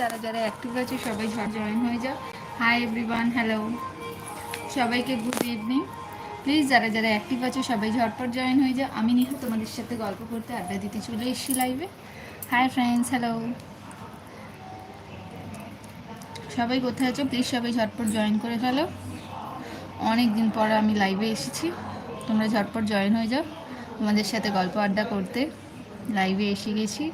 যারা যারা অ্যাক্টিভ আছে, সবাই ঝড় জয়েন হয়ে যাও। হাই এভরিওয়ান হ্যালো সবাইকে গুড ইভিনিং প্লিজ যারা যারা অ্যাক্টিভ আছে, সবাই ঝটপট জয়েন হয়ে যাও। আমি নিহা, তোমাদের সাথে গল্প করতে আড্ডা দিতে চলে এসেছি লাইভে হাই ফ্রেন্ডস হ্যালো সবাই কোথায় আছো? প্লিজ সবাই ঝটপট জয়েন করে ফেলো। অনেক দিন পর আমি লাইভে এসেছি। তোমরা ঝটপট জয়েন হয়ে যাও। তোমাদের সাথে গল্প আড্ডা করতে লাইভে এসে গেছি।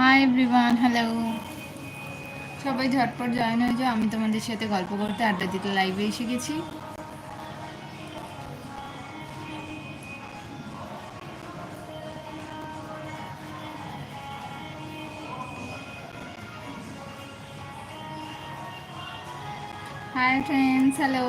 হাই এভরিওয়ান হ্যালো সবাই ঝটপট জয়েন হয়ে যাও। আমি তোমাদের সাথে গল্প করতে আড্ডা দিতে লাইভে এসে গেছি। Hi friends hello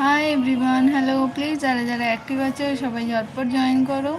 hi everyone hello please যারা যারা অ্যাক্টিভ আছে সবাই ঝটপট জয়েন করো।